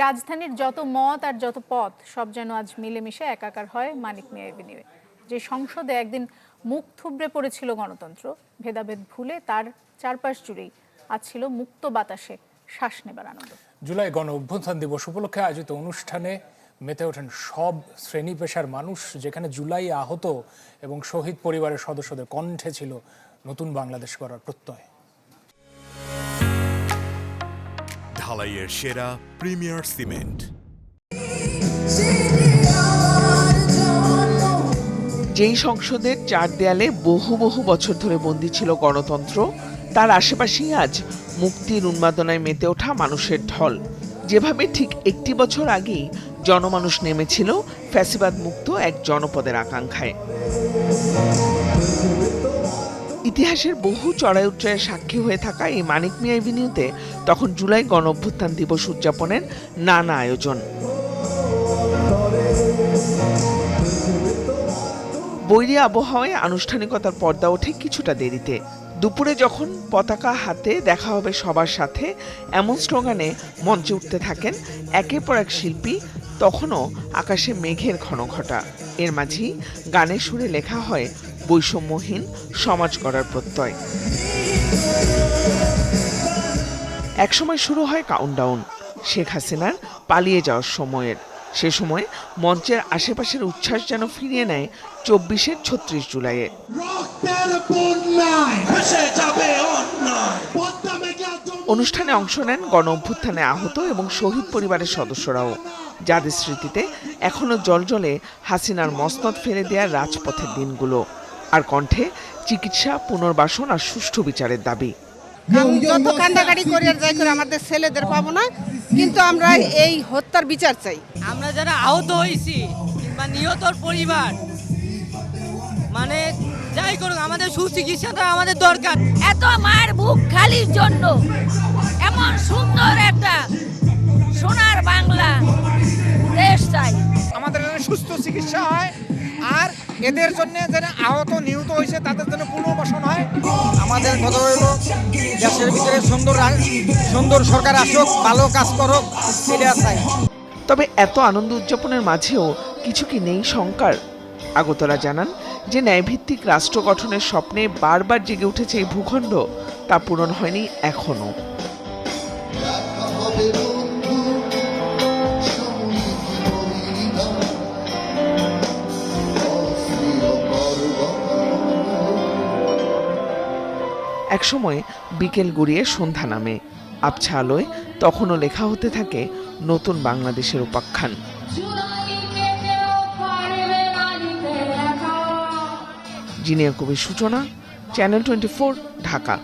রাজধানীর যত মত আর যত পথ, সব যেন আজ মিলেমিশে একাকার হয় মানিক মিয়া এভিনিউয়ে যে সংসদে একদিন মুখ থুবড়ে পড়েছিল গণতন্ত্র, ভেদাভেদ ভুলে তার চারপাশ জুড়েই আজ ছিল মুক্ত বাতাসে শ্বাস নেবার আনন্দ। জুলাই গণ অভ্যুত্থান দিবস উপলক্ষে আয়োজিত অনুষ্ঠানে মেতে ওঠেন সব শ্রেণি পেশার মানুষ, যেখানে জুলাই আহত এবং শহীদ পরিবারের সদস্যদের কণ্ঠে ছিল নতুন বাংলাদেশ গড়ার প্রত্যয়। ঢালাইয়ের সেরা প্রিমিয়ার সিমেন্ট। যেই সংসদের চার দেয়ালে বহু বহু বছর ধরে বন্দী ছিল গণতন্ত্র, তার আশেপাশেই আজ মুক্তির উন্মাদনায় মেতে ওঠা মানুষের ঢল। যেভাবে ঠিক একটি বছর আগেই জনমানুষ নেমেছিল ফ্যাসিবাদ মুক্ত এক জনপদের আকাঙ্ক্ষায়। ইতিহাসের বহু চড়াই উচ্চয়ের সাক্ষী হয়ে থাকা এই মানিক মিয়া এভিনিউতে তখন জুলাই গণ অভ্যুত্থান দিবস উদযাপনের নানা আয়োজন। বৈরী আবহাওয়ায় আনুষ্ঠানিকতার পর্দা ওঠে কিছুটা দেরিতে। দুপুরে যখন পতাকা হাতে দেখা হবে সবার সাথে, এমন স্লোগানে মঞ্চে উঠতে থাকেন একের পর এক শিল্পী, তখনও আকাশে মেঘের ঘন ঘটা এর মাঝেই গানের সুরে লেখা হয় বৈষম্যহীন সমাজ গড়ার প্রত্যয়। একসময় শুরু হয় কাউন্টডাউন শেখ হাসিনার পালিয়ে যাওয়ার সময়ের। সে সময় মঞ্চের আশেপাশের উচ্ছ্বাস যেন ফিরিয়ে নেয় চব্বিশের ছত্রিশ জুলাইয়ে। অনুষ্ঠানে অংশ নেন গণ অভ্যুত্থানে আহত এবং শহীদ পরিবারের সদস্যরাও। যাদের স্মৃতিতে এখনও জলজলে হাসিনার মসনদ ফেলে দেওয়ার রাজপথের দিনগুলো। আর কণ্ঠে চিকিৎসা পুনর্বাসন আর সুষ্ঠু বিচারের দাবি। আমি যত কান্দাকাটি করি আর যাই করে আমাদের ছেলেদের পাবো না কিন্তু আমরা এই হত্যার বিচার চাই। আমরা যারা আহত হয়েছি কিংবা নিহতর পরিবার মানে যাই করুক আমাদের সুচিকিৎসাটা আমাদের দরকার। এত মায়ের বুক খালির জন্য এমন সুন্দর একটা সোনার বাংলা দেশ চাই। আমাদের সুস্থ চিকিৎসা হয়। এদের জন্য যেন আহত, নিহত হয়েছে, তাদের জন্য পুনর্বাসন হয়। আমাদের কথা হইল দেশের ভিতরে সুন্দর সুন্দর সরকার আসুক, ভালো কাজ করুক এটা চাই তবে এত আনন্দ উদযাপনের মাঝেও কিছু কি নেই শঙ্কার? আগতরা জানান যে, ন্যায়ভিত্তিক রাষ্ট্র গঠনের স্বপ্নে বারবার জেগে উঠেছে এই ভূখণ্ড, তা পূরণ হয়নি এখনও। একসময় বিকেল গড়িয়ে সন্ধ্যা নামে। আবছা আলোয় তখনও লেখা হতে থাকে নতুন বাংলাদেশের উপাখ্যান। জিনিয়া কবির সূচনা, চ্যানেল টোয়েন্টি ঢাকা।